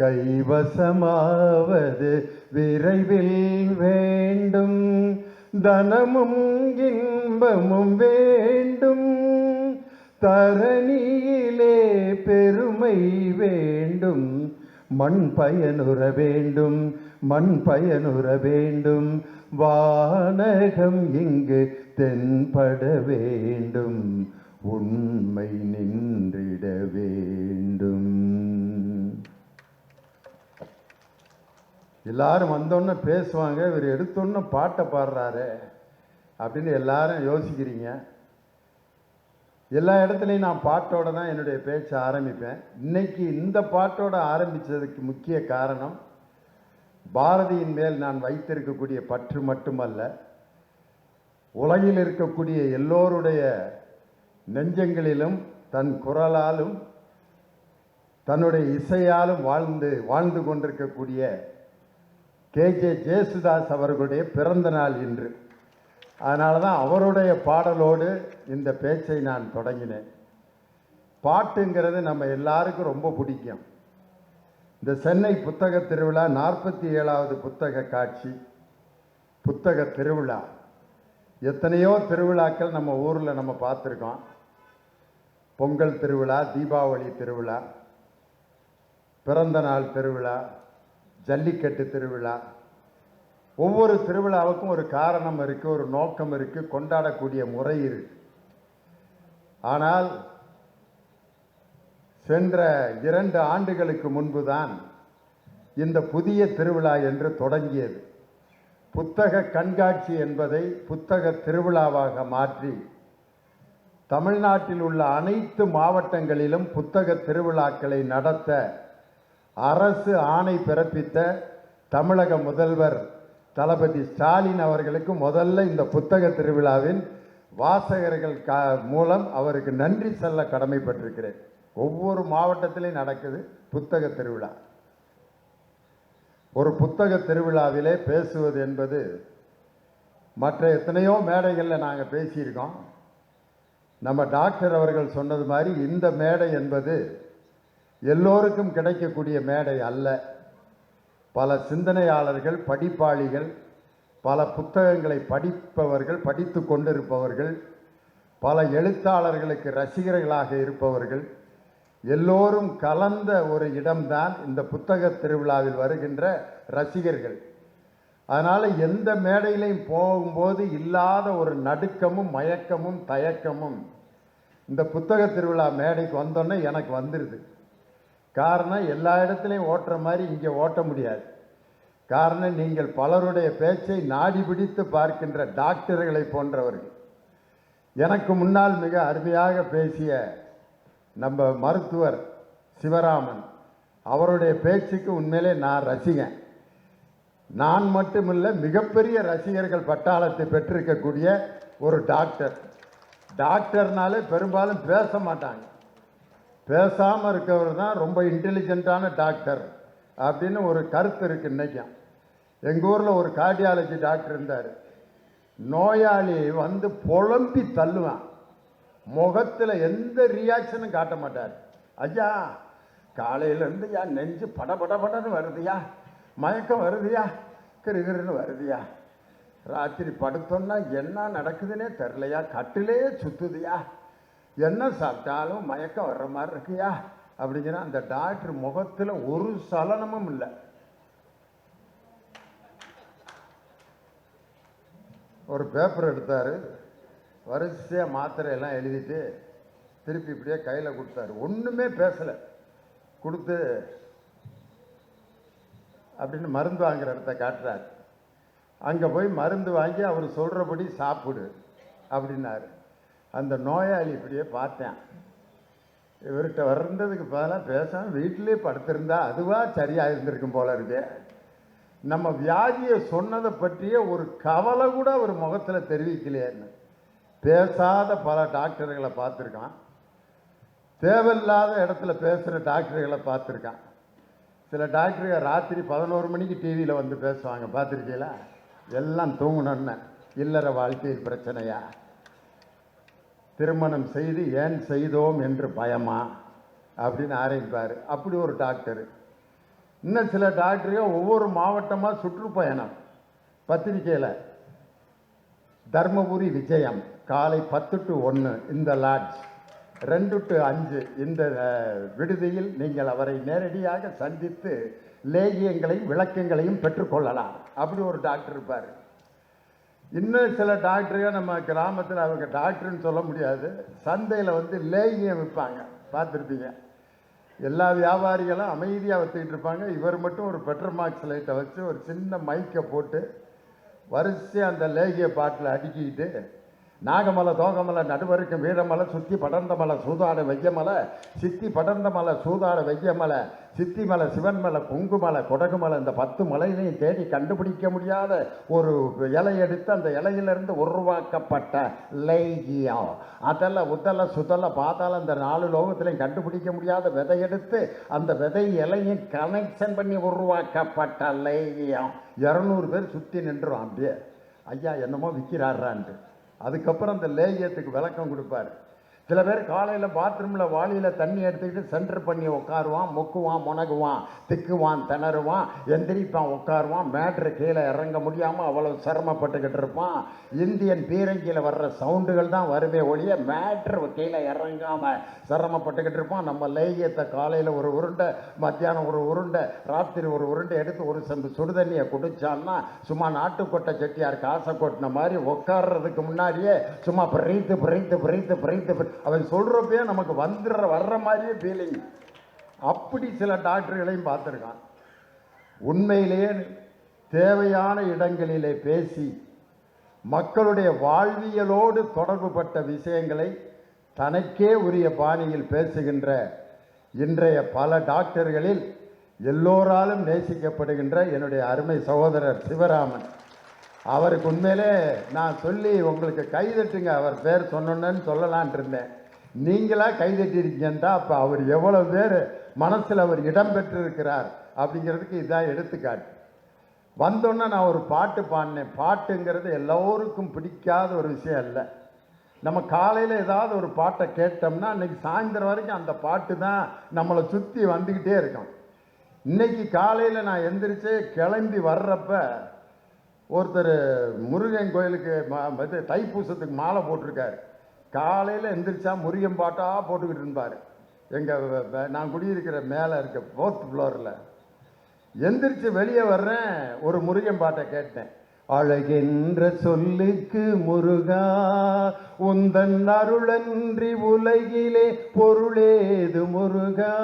கைவசமாவது விரைவில் வேண்டும். தனமும் இன்பமும் வேண்டும். தரணியிலே பெருமை வேண்டும். மண் பயனுற வேண்டும். மண் பயனுற வேண்டும். வானகம் இங்கு தென்பட வேண்டும். உண்மை நின்றிட வேண்டும். எல்லாரும் வந்தோன்னே பேசுவாங்க இவர் எடுத்தோன்னே பாட்டை பாடுறாரு அப்படின்னு எல்லாரும் யோசிக்கிறீங்க. எல்லா இடத்துலையும் நான் பாட்டோட தான் என்னுடைய பேச்சை ஆரம்பிப்பேன். இன்னைக்கு இந்த பாட்டோட ஆரம்பித்ததுக்கு முக்கிய காரணம் பாரதியின் மேல் நான் வைத்திருக்கக்கூடிய பற்று மட்டுமல்ல உலகில் இருக்கக்கூடிய எல்லோருடைய நெஞ்சங்களிலும் தன் குரலாலும் தன்னுடைய இசையாலும் வாழ்ந்து வாழ்ந்து கொண்டிருக்கக்கூடிய கே. ஜே ஜேசுதாஸ் அவர்களுடைய பிறந்த நாள் இன்று. அதனால தான் அவருடைய பாடலோடு இந்த பேச்சை நான் தொடங்கினேன். பாட்டுங்கிறது நம்ம எல்லாருக்கும் ரொம்ப பிடிக்கும். இந்த சென்னை புத்தக திருவிழா நாற்பத்தி ஏழாவது புத்தக காட்சி புத்தக திருவிழா. எத்தனையோ திருவிழாக்கள் நம்ம ஊரில் நம்ம பார்த்துருக்கோம். பொங்கல் திருவிழா தீபாவளி திருவிழா பிறந்த நாள் திருவிழா ஜல்லிக்கட்டு திருவிழா. ஒவ்வொரு திருவிழாவுக்கும் ஒரு காரணம் இருக்குது ஒரு நோக்கம் இருக்கு கொண்டாடக்கூடிய முறை இருக்கு. ஆனால் சென்ற இரண்டு ஆண்டுகளுக்கு முன்பு தான் இந்த புதிய திருவிழா என்று தொடங்கியது. புத்தக கண்காட்சி என்பதை புத்தக திருவிழாவாக மாற்றி தமிழ்நாட்டில் உள்ள அனைத்து மாவட்டங்களிலும் புத்தக திருவிழாக்களை நடத்த அரசு ஆணை பிறப்பித்த தமிழக முதல்வர் தளபதி ஸ்டாலின் அவர்களுக்கு முதல்ல இந்த புத்தக திருவிழாவின் வாசகர்கள் கா மூலம் அவருக்கு நன்றி சொல்ல கடமைப்பட்டிருக்கிறேன். ஒவ்வொரு மாவட்டத்திலையும் நடக்குது புத்தக திருவிழா. ஒரு புத்தக திருவிழாவிலே பேசுவது என்பது மற்ற எத்தனையோ மேடைகளில் நாங்கள் பேசியிருக்கோம். நம்ம டாக்டர் அவர்கள் சொன்னது மாதிரி இந்த மேடை என்பது எல்லோருக்கும் கிடைக்கக்கூடிய மேடை அல்ல. பல சிந்தனையாளர்கள் படிப்பாளிகள் பல புத்தகங்களை படிப்பவர்கள் படித்து கொண்டிருப்பவர்கள் பல எழுத்தாளர்களுக்கு ரசிகர்களாக இருப்பவர்கள் எல்லோரும் கலந்த ஒரு இடம்தான் இந்த புத்தக திருவிழாவில் வருகின்ற ரசிகர்கள். அதனால் எந்த மேடையிலையும் போகும்போது இல்லாத ஒரு நடுக்கமும் மயக்கமும் தயக்கமும் இந்த புத்தக திருவிழா மேடைக்கு வந்தோன்னே எனக்கு வந்துடுது காரணம் எல்லா இடத்துலையும் ஓட்டுற மாதிரி இங்கே ஓட்ட முடியாது. காரணம் நீங்கள் பலருடைய பேச்சை நாடி பிடித்து பார்க்கின்ற டாக்டர்களை போன்றவர்கள். எனக்கு முன்னால் மிக அருமையாக பேசிய நம்ம மருத்துவர் சிவராமன் அவருடைய பேச்சுக்கு உண்மையிலே நான் ரசிகன். நான் மட்டுமில்லை மிகப்பெரிய ரசிகர்கள் பட்டாளத்தை பெற்றிருக்கக்கூடிய ஒரு டாக்டர். டாக்டர்னாலே பெரும்பாலும் பேச மாட்டாங்க. பேசாமல் இருக்கவர் தான் ரொம்ப இன்டெலிஜென்ட்டான டாக்டர் அப்படின்னு ஒரு கருத்து இருக்கு இன்றைக்கும் எங்கள் ஊரில் ஒரு கார்டியாலஜி டாக்டர் இருந்தார். நோயாளி வந்து புலம்பி தள்ளுவான். முகத்தில் எந்த ரியாக்ஷனும் காட்ட மாட்டார். ஐயா காலையிலேருந்து யா நெஞ்சு பட பட படன்னு வருதுயா? மயக்கம் வருதுயா? கிருகிருன்னு வருதுயா? ராத்திரி படுத்தோன்னா என்ன நடக்குதுன்னே தெரிலையா கட்டிலே சுத்துதுயா? என்ன சாப்பிட்டாலும் மயக்கம் வர்ற மாதிரி இருக்குயா? அப்படிங்கிற அந்த டாக்டர் முகத்தில் ஒரு சலனமும் இல்லை. ஒரு பேப்பர் எடுத்தார். வரிசையாக மாத்திரையெல்லாம் எழுதிட்டு திருப்பி இப்படியே கையில் கொடுத்தாரு. ஒன்றுமே பேசலை. கொடுத்து அப்படின்னு மருந்து வாங்குற இடத்த காட்டுறாரு. அங்கே போய் மருந்து வாங்கி அவர் சொல்கிறபடி சாப்பிடு அப்படின்னாரு. அந்த நோயாளி இப்படியே பார்த்தேன். இவர்கிட்ட வர்றதுக்கு பதிலாக பேசாமல் வீட்டிலே படுத்திருந்தா அதுவாக சரியாக இருந்திருக்கும் போல இருக்கு. நம்ம வியாதியை சொன்னதை பற்றிய ஒரு கவலை கூட அவர் முகத்தில் தெரிவிக்கலையேன்னு. பேசாத பல டாக்டர்களை பார்த்துருக்கான். தேவையில்லாத இடத்துல பேசுகிற டாக்டர்களை பார்த்துருக்கான். சில டாக்டர்கள் ராத்திரி பதினோரு மணிக்கு டிவியில் வந்து பேசுவாங்க. பார்த்துருக்கீங்களா? எல்லாம் தூங்கணுன்னு இல்லற வாழ்க்கையில் பிரச்சனையா? திருமணம் செய்து ஏன் செய்தோம் என்று பயமா? அப்படின்னு ஆரம்பிப்பார் அப்படி ஒரு டாக்டர் இன்னும் சில டாக்டர்கள் ஒவ்வொரு மாவட்டமாக சுற்றுப்பயணம். பத்திரிக்கையில். தர்மபுரி விஜயம் காலை பத்து டு ஒன்று இந்த லாட்ஜ் ரெண்டு டு அஞ்சு இந்த விடுதியில் நீங்கள் அவரை நேரடியாக சந்தித்து லேகியங்களையும் விளக்கங்களையும் பெற்றுக்கொள்ளலாம் அப்படி ஒரு டாக்டர் இருப்பார். இன்னும் சில டாக்டரையும் நம்ம கிராமத்தில் அவங்க டாக்டர்னு சொல்ல முடியாது. சந்தையில் வந்து லேகியம் விற்பாங்க. பார்த்துருப்பீங்க. எல்லா வியாபாரிகளும் அமைதியாக வச்சுக்கிட்டு இருப்பாங்க. இவர் மட்டும் ஒரு பெட்ரமாக்ஸ் லைட்டை வச்சு ஒரு சின்ன மைக்கை போட்டு வரிசையாக அந்த லேகிய பாட்டில் அடுக்கிக்கிட்டு நாகமலை தோகமலை நடுவருக்கு வீரமலை சுத்தி படர்ந்த மலை சூதாட வெய்யமலை சித்தி படர்ந்த மலை சூதாட வெய்யமலை சித்தி மலை சிவன் மலை குங்குமலை கொடகுமலை இந்த பத்து மலையிலையும் தேடி கண்டுபிடிக்க முடியாத ஒரு இலை எடுத்து அந்த இலையிலிருந்து உருவாக்கப்பட்ட லைகியம் அதெல்லாம் உதல சுதல பாதாள அந்த நாலு லோகத்திலையும் கண்டுபிடிக்க முடியாத விதை எடுத்து அந்த விதை இலையும் கனெக்ஷன் பண்ணி உருவாக்கப்பட்ட லைகியம் இரநூறு பேர் சுற்றி நின்றுரும் அப்படியே. ஐயா என்னமோ விற்கிறாரான்ட்டு அதுக்கப்புறம் அந்த லேகியத்துக்கு விளக்கம் கொடுப்பாரு. சில பேர் காலையில் பாத்ரூமில் வாளியில் தண்ணி எடுத்துக்கிட்டு சென்டர் பண்ணி உட்காருவான் முக்குவான் முனகுவான் திக்குவான் திணறுவான் எந்திரிப்பான் உட்காருவான் மேட்ரு கீழே இறங்க முடியாமல் அவ்வளோ சிரமப்பட்டுக்கிட்டு இருப்பான். இந்தியன் பீரங்கியில் வர்ற சவுண்டுகள் தான் வருமே ஒழிய மேட்ரு கீழே இறங்காமல் சிரமப்பட்டுக்கிட்டு இருப்பான். நம்ம லேகியத்தை காலையில் ஒரு உருண்டை மத்தியானம் ஒரு உருண்டை ராத்திரி ஒரு உருண்டை எடுத்து ஒரு செம்பு சுடுதண்ணியை குடித்தான்னா சும்மா நாட்டுக்கொட்டை செட்டியார் காசை கொட்டின மாதிரி உட்கார்றதுக்கு முன்னாடியே சும்மா பிரித்து பிரித்து பிரித்து பிரித்து அவன் சொல்கிறப்பயே நமக்கு வந்துடுற வர்ற மாதிரியே ஃபீலிங் அப்படி சில டாக்டர்களையும் பார்த்துருக்கான். உண்மையிலேயே தேவையான இடங்களிலே பேசி மக்களுடைய வாழ்வியலோடு தொடர்புபட்ட விஷயங்களை தனக்கே உரிய பாணியில் பேசுகின்ற இன்றைய பல டாக்டர்களில் எல்லோராலும் நேசிக்கப்படுகின்ற என்னுடைய அருமை சகோதரர் சிவராமன். அவருக்கு உண்மையிலே நான் சொல்லி உங்களுக்கு கைதட்டுங்க அவர் பேர் சொன்னோன்னு சொல்லலான் இருந்தேன். நீங்களா தான் அப்போ அவர் எவ்வளோ பேர் மனசில் அவர் இடம் பெற்றிருக்கிறார் அப்படிங்கிறதுக்கு இதான் எடுத்துக்காட்டு. வந்தோன்னே நான் ஒரு பாட்டு பாடினேன். பாட்டுங்கிறது எல்லோருக்கும் பிடிக்காத ஒரு விஷயம் இல்லை நம்ம காலையில் ஏதாவது ஒரு பாட்டை கேட்டோம்னா இன்னைக்கு சாயந்தரம் வரைக்கும் அந்த பாட்டு தான் நம்மளை சுற்றி வந்துக்கிட்டே இருக்கும். இன்னைக்கு காலையில் நான் எந்திரிச்சு கிளம்பி வர்றப்ப ஒருத்தர் முருகன் கோயிலுக்கு ம- இது தைப்பூசத்துக்கு மாலை போட்டிருக்காரு. காலையில் எந்திரிச்சா முருகன் பாட்டாக போட்டுக்கிட்டு இருந்தார் எங்கள் நான் குடியிருக்கிற மேலே இருக்க ஃபோர்த் ஃப்ளோரில் எந்திரிச்சு வெளியே வர்றேன் ஒரு முருகன் பாட்டை கேட்டேன். அழகென்ற சொல்லுக்கு முருகா உந்தன் அருளன்றி உலகிலே பொருளேது முருகா.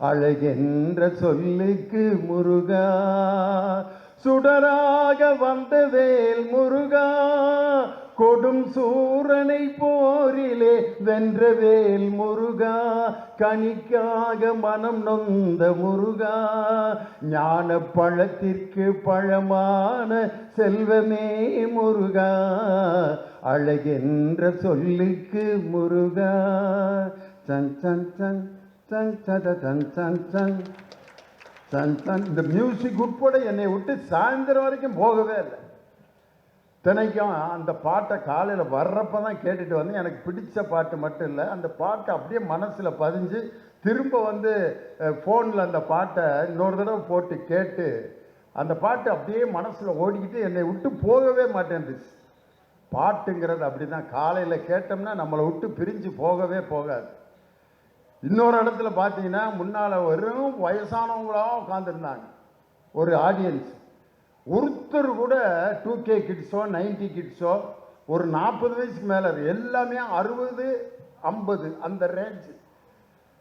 அழகென்ற சொல்லுக்கு முருகா சுடராக வந்த வேல் முருகா கொடும் சூரனை போரிலே வென்ற வேல் முருகா கனிக்காக மனம் நொந்த முருகா ஞான பழத்திற்கு பழமான செல்வமே முருகா அழகென்ற சொல்லுக்கு முருகா. சன் சன் சன் சன் சத சன் சன் சன். தன் தன் இந்த மியூசிக் உட்பட என்னை விட்டு சாயந்தரம் வரைக்கும் போகவே இல்லை. தினைக்கும் அந்த பாட்டை காலையில் வர்றப்ப தான் கேட்டுட்டு வந்து எனக்கு பிடிச்ச பாட்டு மட்டும் இல்லை அந்த பாட்டை அப்படியே மனசில் பதிஞ்சு திரும்ப வந்து ஃபோனில் அந்த பாட்டை இன்னொரு தடவை போட்டு கேட்டு அந்த பாட்டு அப்படியே மனசில் ஓடிக்கிட்டு என்னை விட்டு போகவே மாட்டேன்ருச்சு பாட்டுங்கிறது அப்படி தான் காலையில் கேட்டோம்னா நம்மளை விட்டு பிரிஞ்சு போகவே போகாது. இன்னொரு இடத்துல பார்த்தீங்கன்னா முன்னால் வெறும் வயசானவங்களாக உட்காந்துருந்தாங்க ஒரு ஆடியன்ஸ் ஒருத்தர் கூட டூ கே கிட்ஸோ நைன்டி கிட்ஸோ ஒரு நாற்பது வயசுக்கு மேலே எல்லாமே அறுபது ஐம்பது அந்த ரேஞ்ச்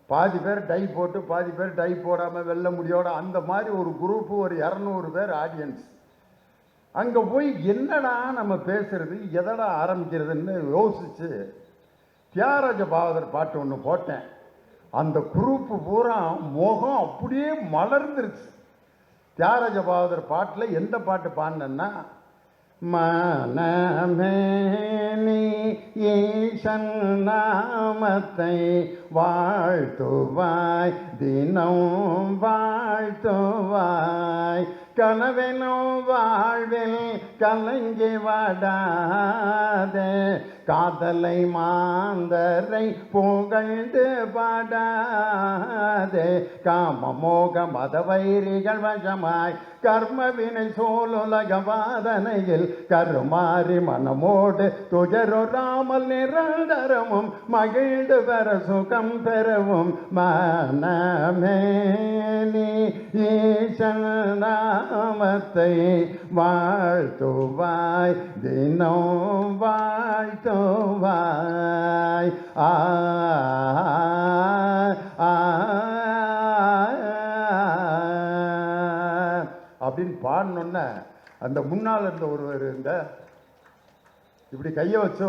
பாதி பேர் டை போட்டு பாதி பேர் டை போடாமல் வெள்ள முடியோட அந்த மாதிரி ஒரு குரூப்பு ஒரு இரநூறு பேர் ஆடியன்ஸ் அங்கே போய் என்னடா நம்ம பேசுறது எதடா ஆரம்பிக்கிறதுன்னு யோசிச்சு தியாகராஜ பாவதர் பாட்டு ஒன்று போட்டேன். அந்த குரூப்பு பூரா முகம் அப்படியே மலர்ந்துருச்சு. தியாகராஜ பாகவதர் பாட்டில் எந்த பாட்டு பாடினேன்னா மனமே நீ ஈசன் நாமத்தை வாழ்த்துவாய் தினம் வாழ்த்துவாய். கனவெனும் வாழ்வில் கலங்கி வாடாதே காதலை மாந்தரை புகழ்ந்து பாடாதே. காம மோக மத வைரிகள் வசமாய் கர்மவினை சோலுலக வாதனையில் கருமாறி மனமோடு துயருறாமல் நிரந்தரமும் மகிழ்ந்து வர சுகம் பெறவும் மனமே நீ ஈசன் நாமத்தை வாழ்த்துவாய். தினம் வாழ்த்து ஆ ஆ, அப்படின்னு பாடணுன்ன அந்த முன்னால் இருந்த ஒருவர் இந்த இப்படி கையை வச்சு